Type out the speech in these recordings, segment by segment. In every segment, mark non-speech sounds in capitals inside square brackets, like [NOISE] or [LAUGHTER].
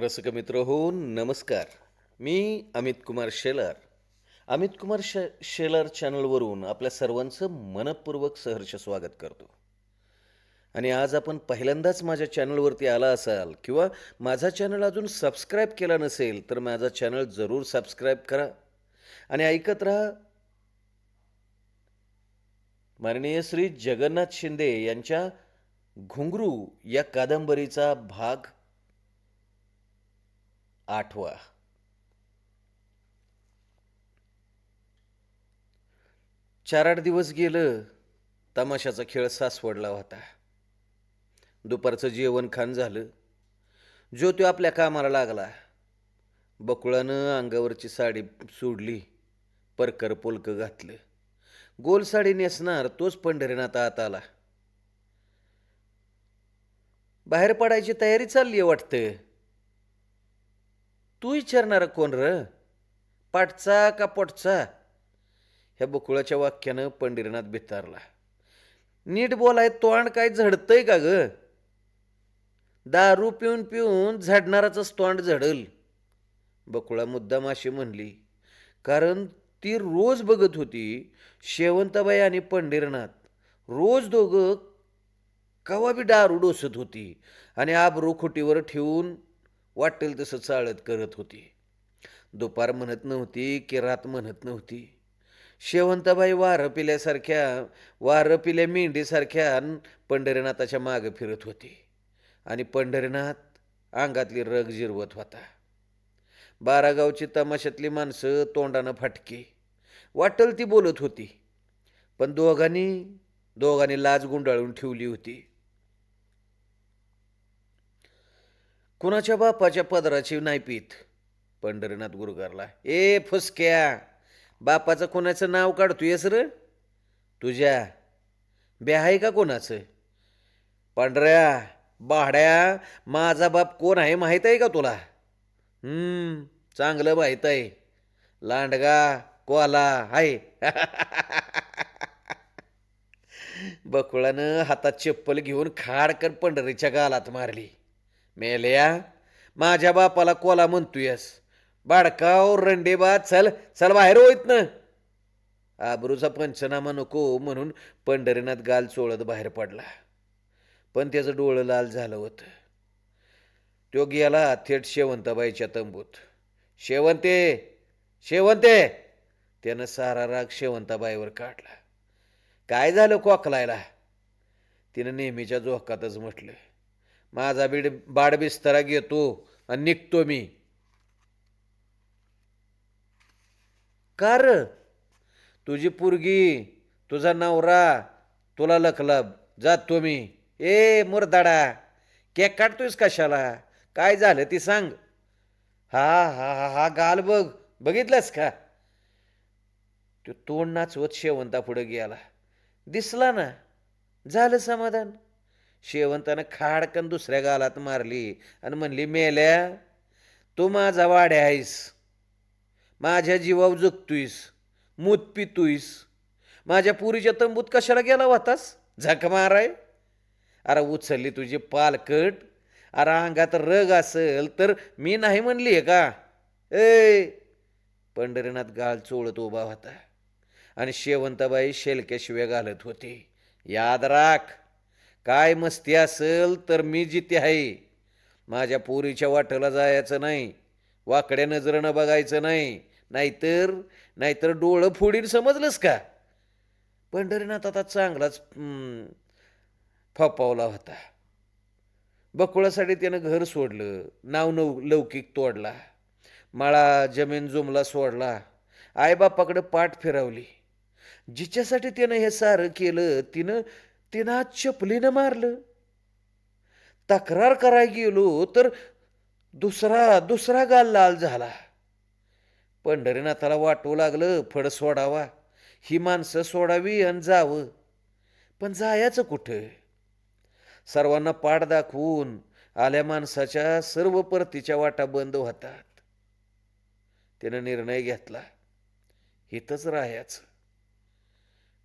रसिक मित्र हो नमस्कार. मी अमित कुमार शेलार. अमित कुमार शे शेलार चॅनलवरून आपल्या सर्वांचं मनपूर्वक सहर्ष स्वागत करतो. आणि आज आपण पहिल्यांदाच माझ्या चॅनलवरती आला असाल किंवा माझा चॅनल अजून सबस्क्राईब केला नसेल तर माझा चॅनल जरूर सबस्क्राईब करा. आणि ऐकत राहा. माननीय श्री जगन्नाथ शिंदे यांच्या घुंगरू या कादंबरीचा भाग आठवा. चार आठ दिवस गेलं तमाशाचा खेळ सासवडला होता. दुपारचं जेवण खाण झालं. जो तो आपल्या कामाला लागला. बकुळानं अंगावरची साडी सोडली परकर पोलकं घातलं. गोल साडी नेसणार तोच पंढरीनाथ आत आला. बाहेर पडायची तयारी चालली आहे वाटतं. तू विचारणार कोण र? पाठचा का पोटचा? ह्या बकुळाच्या वाक्यानं पंढरीनाथ बितारला. नीट बोलाय तोंड काय झडतंय का ग? दारू पिऊन पिऊन झडणाराचंच तोंड झडल. बकुळा मुद्दाम अशी म्हणली कारण ती रोज बघत होती शेवंताबाई आणि पंढरीनाथ. रोज दोघं कवा बी दारू डोसत होती आणि आबरू खुटीवर ठेवून वाटेल तसं चाळत करत होती. दुपार म्हणत नव्हती की रात म्हणत नव्हती. शेवंताबाई वारं पिल्यासारख्या वारं पिल्या मेंढीसारख्या पंढरीनाथाच्या मागं फिरत होती आणि पंढरीनाथ अंगातली रग जिरवत होता. बारागावची तमाशातली माणसं तोंडानं फाटकी. वाटल ती बोलत होती. पण दोघांनी दोघांनी लाज गुंडाळून ठेवली होती. कुणाच्या बापाच्या पदराची नाही पीत? पंढरीनाथ गुरुगारला. ए फुसक्या. बापाचं कोणाचं नाव काढतोयस र? तुझ्या. ब्या आहे का कोणाचं? पांढऱ्या. बाहड्या. माझा बाप कोण आहे माहीत आहे का तुला? चांगलं माहीत आहे. लांडगा कोला आहे [LAUGHS] बकुळानं हातात चप्पल घेऊन खाडकर पंढरीच्या गालात मारली. मेल्या माझ्या बापाला कोला म्हणतोयस. बाडकाव रंडेबा चल चल बाहेर होईत ना आबरूचा पंचनामा नको म्हणून पंढरीनाथ गाल चोळत बाहेर पडला. पण त्याचं डोळं लाल झालं होतं. तो गेला थेट शेवंताबाईच्या तंबूत. शेवंते शेवंते! त्यानं सारा राग शेवंताबाईवर काढला. काय झालं कोकलायला? तिनं नेहमीच्या झोकातच म्हटलं. माझा बीड बाडबिस्तरा घेतो आणि निघतो मी. कार? तुझी पुरगी तुझा नवरा तुला लखलब जातो मी. ए मुरदाडा केक काढतोयस कशाला? काय झालं ती सांग. हा हा हा हा गाल बघ. बघितलंस का? तो तोंड नाचवत शेवंता पुढे गेला. दिसला ना? झालं समाधान? शेवंतानं खाडकन दुसऱ्या गालात मारली आणि म्हणली मेल्या तू माझा वाड्या आहेस. माझ्या जीवावर जगतोयस मूत पितोयस. माझ्या पुरीच्या तंबूत कशाला गेला होतास? झक माराय. अरे उचलली तुझी पालकट. अरे अंगात रग असेल तर मी नाही म्हणली आहे का? ए. पंढरीनाथ गाल चोळत उभा होता. आणि शेवंताबाई शेलक्याशिवाय घालत होती. याद राख काय मस्ती असेल तर मी जिथे आहे. माझ्या पोरीच्या वाटेला जायचं नाही. वाकड्या नजरेनं बघायचं नाही. नाहीतर नाहीतर डोळं फोडीन समजलंस का? पंढरीनाथ आता चांगलाच फपावला होता. बकुळासाठी त्यानं घर सोडलं. नाव नव लौकिक तोडला. माळा जमीन जुमला सोडला. आईबापाकडं पाठ फिरवली. जिच्यासाठी त्यानं हे सारं केलं तिनं तिनं चपलीनं मारलं. तक्रार कराय गेलो तर दुसरा दुसरा गाल लाल झाला. पंढरीनाथाला वाटू लागलं फड सोडावा. ही माणसं सोडावी आणि जावं. पण जायचं कुठं? सर्वांना पाठ दाखवून आल्या माणसाच्या सर्व परतीच्या वाटा बंद होतात. त्यानं निर्णय घेतला. इथंच राहायचं.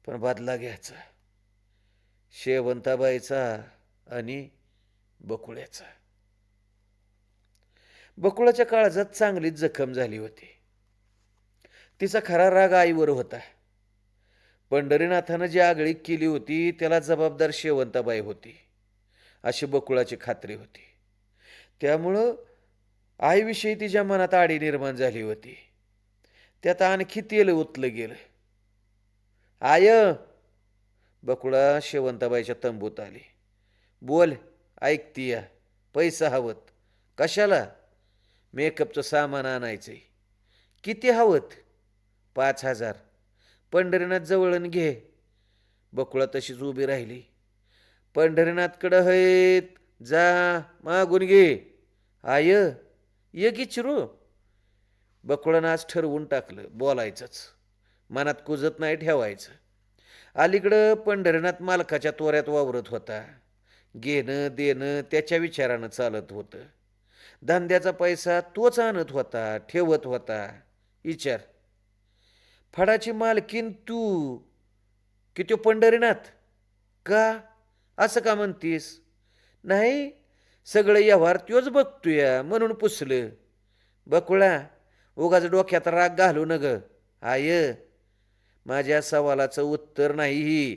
पण बदला घ्यायचा. शेवंताबाईचा आणि बकुळ्याचा. बकुळाच्या काळजात चांगलीच जखम झाली होती. तिचा खरा राग आईवर होता. पंढरीनाथानं जी आगळीक केली होती त्याला जबाबदार शेवंताबाई होती अशी बकुळाची खात्री होती. त्यामुळं आईविषयी तिच्या मनात आडी निर्माण झाली होती. त्यात आणखी तेल ओतलं गेलं. आय बकुळा शेवंताबाईच्या तंबूत आली. बोल ऐकती या. पैसा हवत. कशाला? मेकअपचं सामान आणायचंय. किती हवत? पाच हजार. पंढरीनाथ जवळन घे. बकुळा तशीच उभी राहिली. पंढरीनाथकडं हयत. जा मागून घे. आय ये की चिरू? बकुळानं आज ठरवून टाकलं बोलायचंच. मनात कुजत नाही ठेवायचं. अलीकडं पंढरीनाथ मालकाच्या तोऱ्यात वावरत होता. घेणं देणं त्याच्या विचारानं चालत होतं. धंद्याचा पैसा तोच आणत होता ठेवत होता. विचार. फडाची मालकीन तू की तो पंढरीनाथ? का? असं का म्हणतीस? नाही सगळं व्यवहार त्योच बघतोया म्हणून पुसलं. बकुळा उगाच डोक्यात राग घालू न ग आय माझ्या सवालाचं उत्तर नाही ही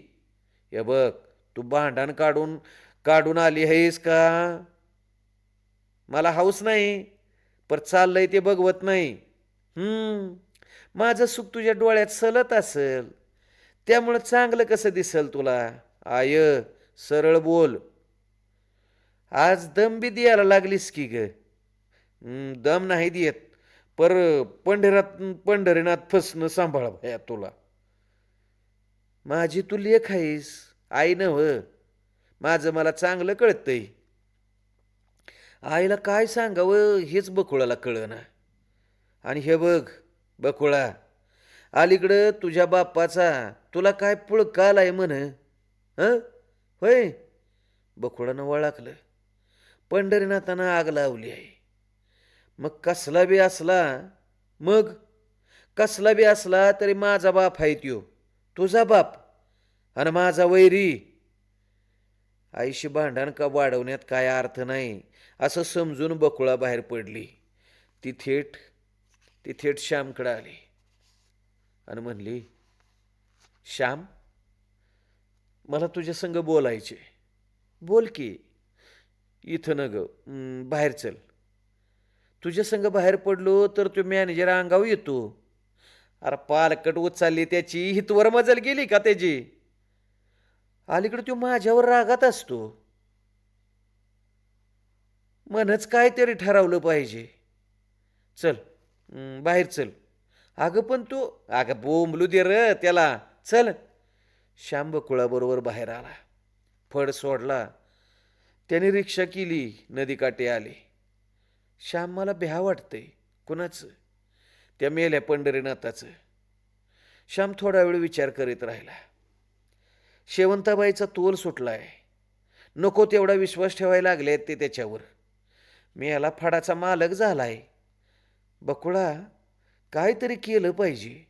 हे बघ तू भांडण काढून काढून आली आहेस का? मला हाऊस नाही पर चाललंय ते बघवत नाही. हम्म माझं सुख तुझ्या डोळ्यात सलत असेल. त्यामुळं चांगलं कसं दिसल तुला? आय सरळ बोल. आज दम बी द्यायला लागलीस की ग? दम नाही देत पर पंढरात पंढरीनाथ फसणं सांभाळ भया तुला. माझी तू लेख आहेस आई नव माझं मला चांगलं कळतंय. आईला काय सांगावं हेच बकुळाला कळना. आणि हे बघ बकुळा अलीकडं तुझ्या बाप्पाचा तुला काय पुळका आहे म्हण हं? होय? बकुळानं वळखलं. पंढरीनाथानं आग लावली आहे. मग कसला बी असला मग? कसला बी असला तरी माझा बाप आहे त्यो. तुझा बाप आणि माझा वैरी. आईशी भांडण का वाढवण्यात काय अर्थ नाही असं समजून बकुळा बाहेर पडली. ती थेट ती थेट श्यामकडं आली. आणि म्हणली श्याम मला तुझ्या संग बोलायचे बोल की इथं न ग बाहेर चल. तुझ्या संग बाहेर पडलो तर तो मॅनेजर अंगावर येतो. अरे पालकट उचलली त्याची हितवर मजल गेली का त्याची? अलीकडे तो माझ्यावर रागात असतो. मनच काहीतरी ठरवलं पाहिजे. चल बाहेर चल. अगं पण तू अगं बोंबलू दे र त्याला. चल. श्याम बकुळाबरोबर बाहेर आला. फड सोडला. त्याने रिक्षा केली नदीकाठी आली. श्याम मला भ्या वाटतंय. कुणाचं? त्या मेल्या पंढरीनाथाचं. श्याम थोडा वेळ विचार करीत राहिला. शेवंताबाईचा तोल आहे नको तेवढा विश्वास ठेवायला लागले आहेत ते त्याच्यावर. मी याला फडाचा मालक झालाय. बकुळा काहीतरी केलं पाहिजे.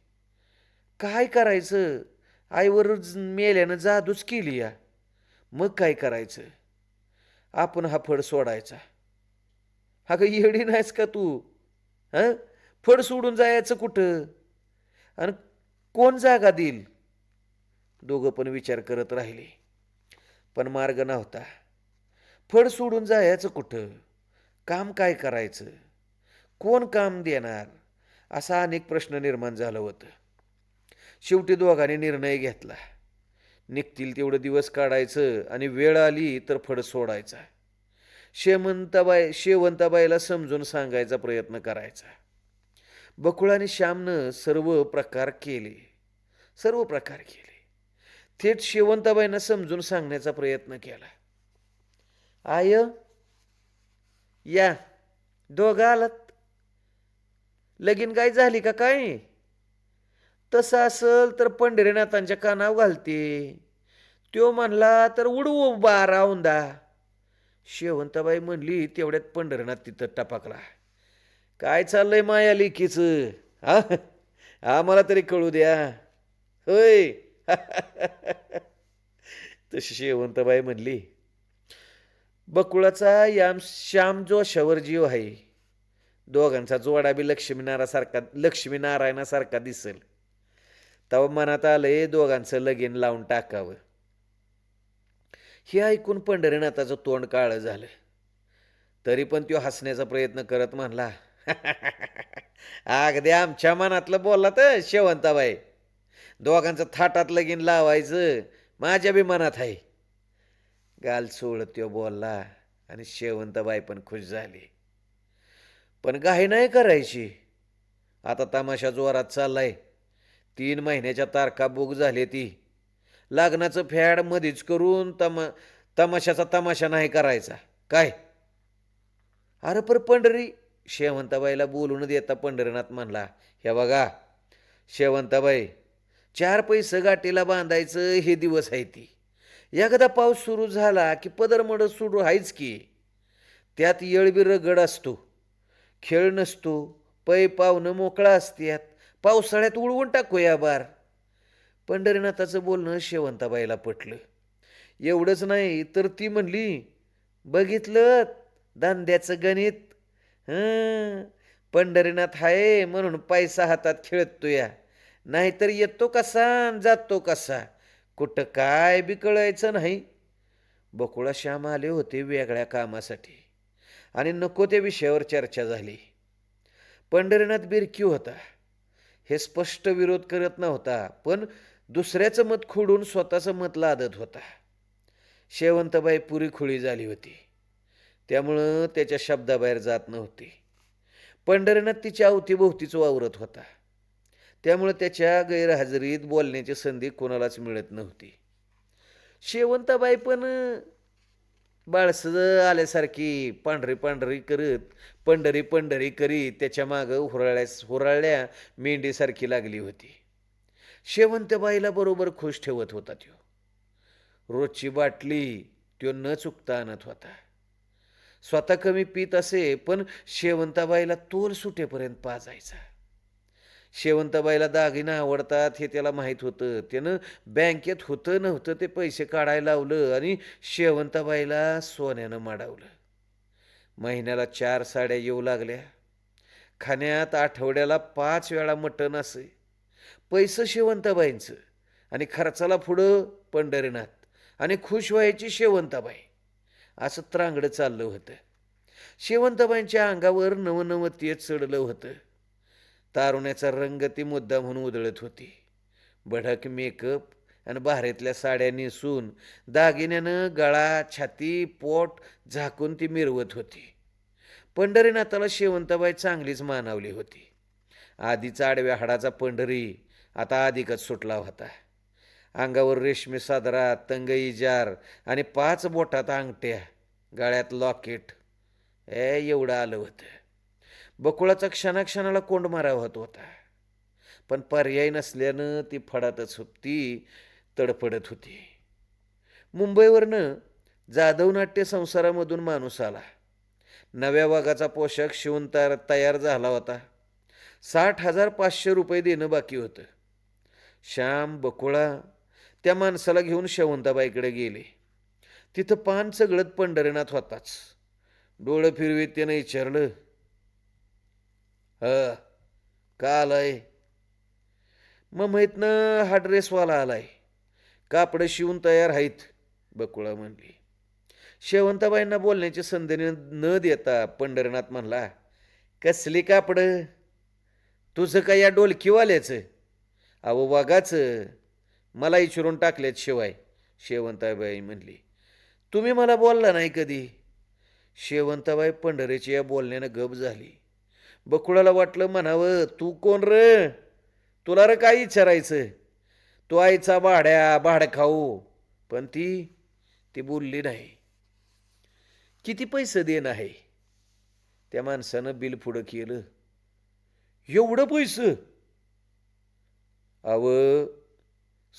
काय करायचं? आईवर मेल्यानं जादूच केली या. मग काय करायचं? आपण हा फड सोडायचा. हा का येडी नाहीस का तू? हं? फड सोडून जायचं कुठं? आणि कोण जागा देईल? दोघं पण विचार करत राहिले. पण मार्ग नव्हता. फड सोडून जायचं कुठं? काम काय करायचं? कोण काम देणार? असा अनेक प्रश्न निर्माण झालं होतं. शेवटी दोघांनी निर्णय घेतला. निघतील तेवढं दिवस काढायचं आणि वेळ आली तर फड सोडायचा. शेमंताबाई शेवंताबाईला समजून सांगायचा प्रयत्न करायचा. बकुळ आणि श्यामनं सर्व प्रकार केले. सर्व प्रकार केले. थेट शेवंताबाईंना समजून सांगण्याचा प्रयत्न केला. आय या दोघं आलात. लगीन काय झाली का काय? तसं असल तर पंढरीनाथांच्या कानावर घालते. त्यो म्हणला तर उडवू बारा औंदा शेवंताबाई म्हणली तेवढ्यात पंढरीनाथ तिथं टपकला. काय चाललंय माया लेकीचं? हा? आम्हाला तरी कळू द्या. होय. [LAUGHS] तशी शेवंतबाई म्हणली बकुळाचा याम श्याम जोशावर जीव आहे दोघांचा जोडा बी लक्ष्मीनारासारखा लक्ष्मीनारायणासारखा दिसेल. तेव्हा मनात आलंय दोघांचं लगीन लावून टाकावं. हे ऐकून पंढरीनाथाचं तोंड काळं झालं. तरी पण तो हसण्याचा प्रयत्न करत म्हणला [LAUGHS] अगदी आमच्या मनातलं बोलला तर शेवंताबाई. दोघांचं थाटात लगीन लावायचं माझ्या बी मनात आहे. गाल सोड त्यो बोलला आणि शेवंताबाई पण खुश झाली. पण घाई नाही करायची. आता तमाशा जोरात चाललाय. तीन महिन्याच्या तारखा बुक झाली ती. लग्नाचं फॅड मधीच करून तमा तमाशाचा तमाशा नाही करायचा. काय? अरे पर पंढरी शेवंताबाईला बोलून देता पंढरीनाथ म्हणला हे बघा शेवंताबाई चार पैसे गाठीला बांधायचं हे दिवस आहे ती. एकदा पाऊस सुरू झाला की पदरमड सुरू आहेच की. त्यात येळबी रगड असतो खेळ नसतो पै पावनं मोकळा असत्यात पावसाळ्यात उडवून टाकूया बार. पंढरीनाथाचं बोलणं शेवंताबाईला पटलं. एवढंच नाही तर ती म्हणली बघितलं दांद्याचं गणित हं पंढरीनाथ आहे म्हणून पैसा हातात खेळतो या नाहीतर येतो कसा जातो कसा? कुठं काय बी कळायचं नाही. बकुळा श्याम आले होते वेगळ्या कामासाठी. आणि नको त्या विषयावर चर्चा झाली. पंढरीनाथ बिरकी होता. हे स्पष्ट विरोध करत नव्हता पण दुसऱ्याचं मत खोडून स्वतःचं मत लादत होता. शेवंतबाई पुरी खुळी झाली होती. त्यामुळं त्याच्या शब्दाबाहेर जात नव्हती. पंढरीनाथ तिच्या अवतीभोवतीच वावरत होता. त्यामुळे त्याच्या गैरहजेरीत बोलण्याची संधी कोणालाच मिळत नव्हती. शेवंताबाई पण बाळसज आल्यासारखी पांढरी पांढरी करत पंढरी पंढरी करीत त्याच्या मागं हुराळ्यास हुराळ्या मेंढीसारखी लागली होती. शेवंतबाईला बरोबर खुश ठेवत होता त्यो. रोजची बाटली त्यो न चुकता आणत होता. स्वतः कमी पित असे पण शेवंताबाईला तोल सुटेपर्यंत पाजायचा. शेवंताबाईला दागिना आवडतात हे त्याला माहीत होतं. त्यानं बँकेत होतं नव्हतं ते पैसे काढायला लावलं आणि शेवंताबाईला सोन्यानं माडावलं. महिन्याला चार साड्या येऊ लागल्या. खाण्यात आठवड्याला पाच वेळा मटण असे. पैसं शेवंताबाईंचं आणि खर्चाला पुढं पंढरीनाथ आणि खुश व्हायची शेवंताबाई. असं त्रांगडं चाललं होतं. शेवंतबाईंच्या अंगावर नवनवं तेज चढलं होतं. तारुण्याचा रंग ती मुद्दा म्हणून उधळत होती. बढक मेकअप आणि बाहेरतल्या साड्या नेसून दागिन्यानं गळा छाती पोट झाकून ती मिरवत होती. पंढरीनाथाला शेवंताबाई चांगलीच मानावली होती. आधीचा आडव्या हाडाचा पंढरी आता अधिकच सुटला होता. अंगावर रेशमी सादरा तंगई जार आणि पाच बोटात अंगठ्या गळ्यात लॉकेट ए एवढं आलं होतं. बकुळाचा क्षणाक्षणाला कोंड मारा होत होता. पण पर्याय नसल्यानं ती फडातच होती तडफडत होती. मुंबईवरनं जाधवनाट्य संसारामधून माणूस आला. नव्या वाघाचा पोशाख शिवून तयार तयार झाला होता. साठ हजार पाचशे रुपये देणं बाकी होतं. श्याम बकुळा त्या माणसाला घेऊन शेवंताबाईकडे गेले. तिथं पान सगळत पंढरीनाथ होताच. डोळं फिरवीत त्यानं विचारलं ह का आलाय? मग माहीतनं हा ड्रेसवाला आलाय. कापडं शिवून तयार आहेत बकुळा म्हणली. शेवंताबाईंना बोलण्याची संधी न देता पंढरीनाथ म्हणला कसली कापडं? तुझं का या डोलकीवाल्याचं? अहो वागाचं मला इचरून टाकल्यात शिवाय. शेवंताबाई म्हणली तुम्ही मला बोलला नाही कधी? शेवंताबाई पंढरेची या बोलण्यानं गप झाली. बकुळाला वाटलं म्हणावं तू कोण र? तुला र काय विचारायचं? तू आईचा भाड्या भाड खाऊ. पण ती ती बोलली नाही. किती पैसे देणं आहे? त्या माणसानं बिल पुढं केलं. एवढं पैसं? अव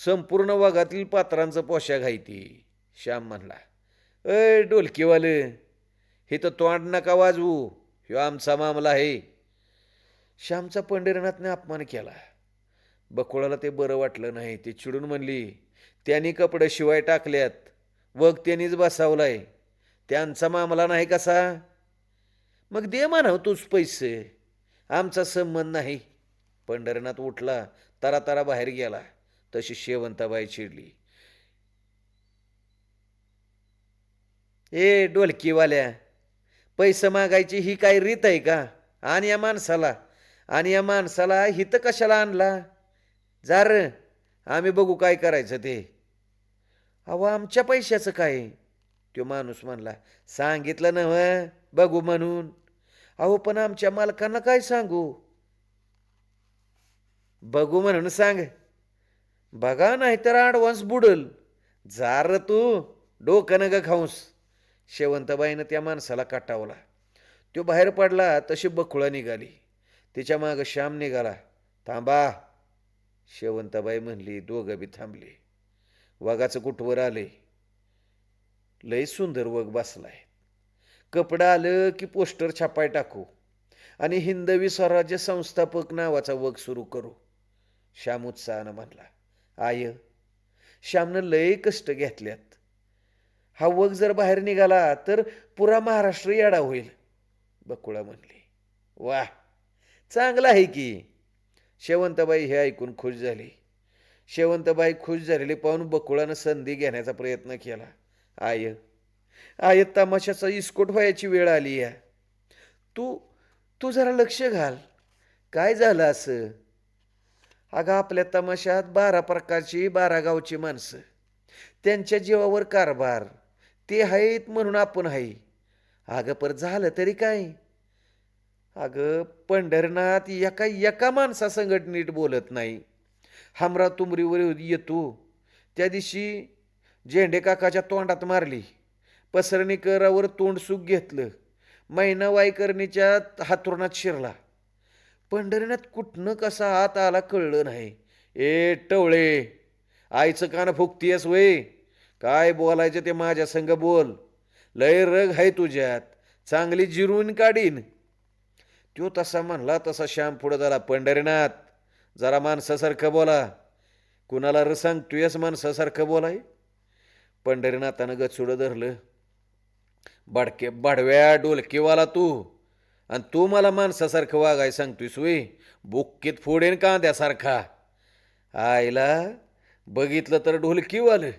संपूर्ण वाघातील पात्रांचं पोशाख आहे ती श्याम म्हणला. अय डोलकीवालं हे तर तोंड नका वाजवू ह्यो आमचा मामला आहे. श्यामचा पंढरीनाथने अपमान केला. बकुळाला ते बरं वाटलं नाही ते चिडून म्हणली त्यांनी कपडे शिवाय टाकल्यात वग त्यांनीच बसावलाय त्यांचा मामला नाही कसा? मग दे मानव तूच पैसे आमचा संबंध नाही. पंढरीनाथ उठला तरा तरा बाहेर गेला. तशी शेवंताबाई चिडली. ए डोलकीवाल्या पैसे मागायची ही काय रीत आहे का? आणि या माणसाला आणि या माणसाला हित कशाला आणला? जा र आम्ही बघू काय करायचं ते. अहो आमच्या पैशाचं काय? तो माणूस म्हणला. सांगितलं नव बघू म्हणून. अहो पण आमच्या मालकांना काय सांगू? बघू म्हणून सांग बघा नाही तर बुडल. जार र तू. डोकं न ग खाऊस. शेवंतबाईनं त्या माणसाला काटावला. तो बाहेर पडला तशी बकुळा निघाली. तिच्या मागं श्याम निघाला. थांबा. शेवंताबाई म्हणली दोघं बी थांबले. वाघाचं कुठवर आले? लय सुंदर वग बसलाय. कपडं आलं की पोस्टर छापाय टाकू. आणि हिंदवी स्वराज्य संस्थापक नावाचा वग सुरू करू. श्याम उत्साहानं म्हणला आय. श्यामनं लय कष्ट घेतल्यात. हा वग जर बाहेर निघाला तर पुरा महाराष्ट्र याडा होईल बकुळा म्हणली. वा चांगला आहे की. शेवंतबाई हे ऐकून खुश झाली. शेवंतबाई खुश झालेली पाहून बकुळानं संधी घेण्याचा प्रयत्न केला. आय. आय तमाशाचा इस्कोट व्हायची वेळ आली आहे तू तू जरा लक्ष घाल. काय झालं असं? अगं आपल्या तमाशात बारा प्रकारची बारा गावची माणसं. त्यांच्या जीवावर कारभार. ते आहेत म्हणून आपण आहे. अगं पर झालं तरी काय? अगं पंढरनाथ एका एका माणसा संगट नीट बोलत नाही. हमरा तुमरीवर येतो. त्या दिवशी झेंडे काकाच्या तोंडात मारली. पसरणीकरावर तोंड सुख घेतलं. मैना वाईकर्णीच्या हातुरणात शिरला. पंढरीनाथ कुठनं कसा हात आला कळलं नाही. ए टवळे आईचं कान फुकतीयस वय. काय बोलायचं ते माझ्या संग बोल. लय रग आहे तुझ्यात. चांगली जिरून काढीन. तो तसा म्हणला तसा श्याम पुढं झाला पंढरीनाथ जरा माणसासारखं बोला. कुणाला र सांगतोयस माणसासारखं बोलाय? पंढरीनाथानं गचुडं धरलं. बडके बडव्या डोलकेवाला तू. आणि तू मला माणसासारखं वागाय सांगतोय सुई बुक्कीत फोडेन कांद्यासारखा. आईला बघितलं तर ढोलकीवालं.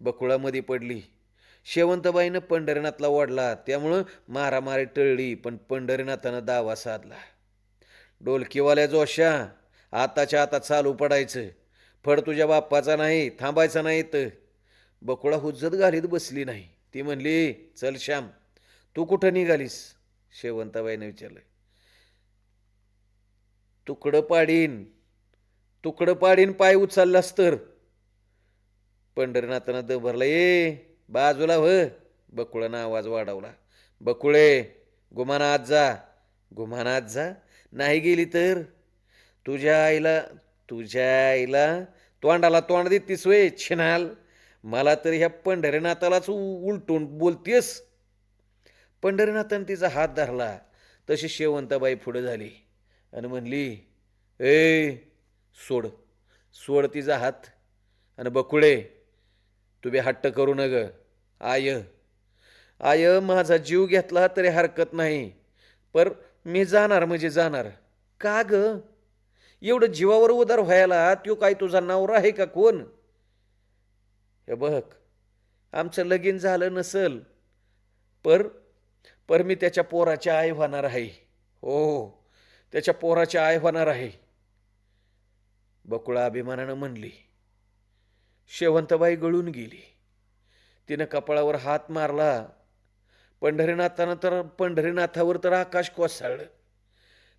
बकुळामध्ये पडली. शेवंतबाईनं पंढरीनाथला ओढला. त्यामुळं मारामारी टळली पण पंढरीनाथानं दावा साधला. डोलकीवाल्या जोशा आताच्या आता चालू पडायचं. फड तुझ्या बाप्पाचा नाही थांबायचा नाही तर बकुळा हुज्जत घालीत बसली नाही. ती म्हणली चल श्याम तू कुठं निघालीस? शेवंताबाईने विचारलं तुकडं पाडीन तुकडं पाडीन पाय उचललास तर. पंढरीनाथानं द भरला ये बाजूला व बकुळानं आवाज वाढवला बकुळे गुमानात जा गुमानात जा नाही गेली तर. तुझ्या आईला तुझ्या आईला तोंडाला तोंड देतीस वे छिनाल मला तर ह्या पंढरीनाथालाच उ- उलटून बोलतेस पंढरीनाथानं तिचा हात धरला. तशी शेवंताबाई पुढं झाली. आणि म्हणली ए सोड सोड तिचा हात. आणि बकुळे तुम्ही हट्ट करू न ग आय आय माझा जीव घेतला तरी हरकत नाही. पर मी जाणार म्हणजे जाणार. का ग? एवढं जीवावर उदार व्हायला त्यो काय तुझा नवरा आहे का कोण? हे बघ आमचं लगीन झालं नसल पर पर मी त्याच्या पोराच्या आई होणार आहे. हो त्याच्या पोराच्या आई होणार आहे. बकुळा अभिमानानं म्हणली. शेवंतबाई गळून गेली. तिनं कपाळावर हात मारला. पंढरीनाथानं तर पंढरीनाथावर तर आकाश कोसळलं.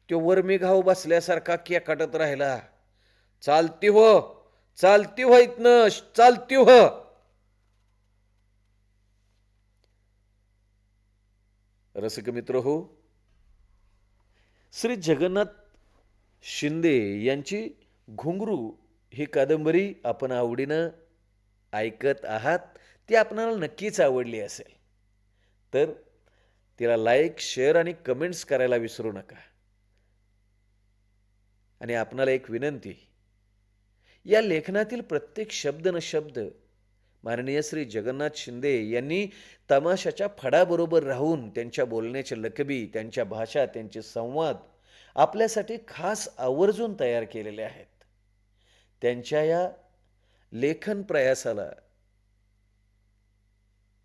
तो वर्मी घाव बसल्यासारखा केकाटत राहिला. चालती हो चालती हो इथनं चालती हो. रसिक मित्र हो श्री जगन्नाथ शिंदे यांची घुंगरू ही कादंबरी आपण आवडीनं ऐकत आहात ती आपणाला नक्कीच आवडली असेल. तर तिला लाईक शेअर आणि कमेंट्स करायला विसरू नका. आणि आपणाला एक विनंती या लेखनातील प्रत्येक शब्द न शब्द माननीय श्री जगन्नाथ शिंदे यांनी तमाशाच्या फडाबरोबर राहून त्यांच्या बोलण्याचे लकबी त्यांच्या भाषा त्यांचे संवाद आपल्यासाठी खास आवर्जून तयार केलेले आहेत. त्यांच्या या लेखन प्रयासाला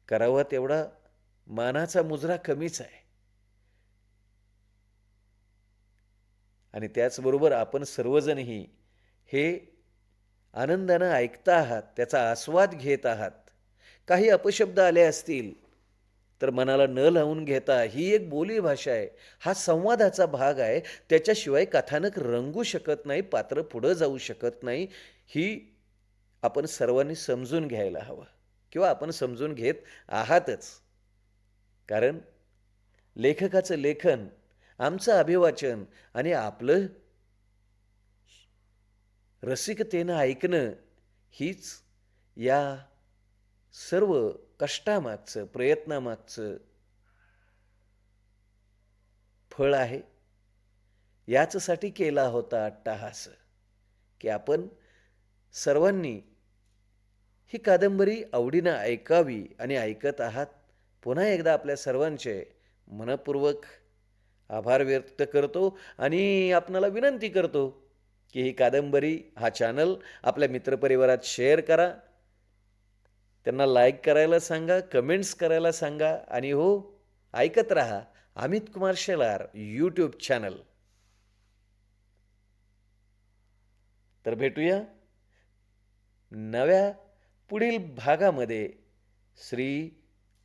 करावा तेवढा मानाचा मुजरा कमीच आहे. आणि त्याचबरोबर आपण सर्वजणही हे आनंदानं ऐकता आहात त्याचा आस्वाद घेत आहात काही अपशब्द आले असतील तर मनाला न लावून घेता ही एक बोली भाषा आहे. हा संवादाचा भाग आहे. त्याच्याशिवाय कथानक रंगू शकत नाही पात्र पुढं जाऊ शकत नाही. ही आपण सर्वांनी समजून घ्यायला हवं किंवा आपण समजून घेत आहातच. कारण लेखकाचं लेखन आमचं अभिवाचन आणि आपलं रसिकतेनं ऐकणं हीच या सर्व कष्टामागचं प्रयत्नामागचं फळ आहे. याचसाठी केला होता अट्टाहास की आपण सर्वांनी ही कादंबरी आवडीनं ऐकावी आणि ऐकत आहात. पुन्हा एकदा आपल्या सर्वांचे मनपूर्वक आभार व्यक्त करतो आणि आपणाला विनंती करतो. की ही कादंबरी हा चॅनल आपल्या मित्रपरिवारात शेअर करा. त्यांना लाईक करायला सांगा कमेंट्स करायला सांगा आणि हो ऐकत रहा अमित कुमार शेलार यूट्यूब चॅनल तर भेटूया नव्या पुढील भागामध्ये. श्री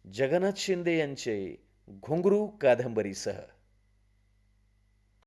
जगन्नाथ शिंदे यांचे घुंगरू कादंबरीसह.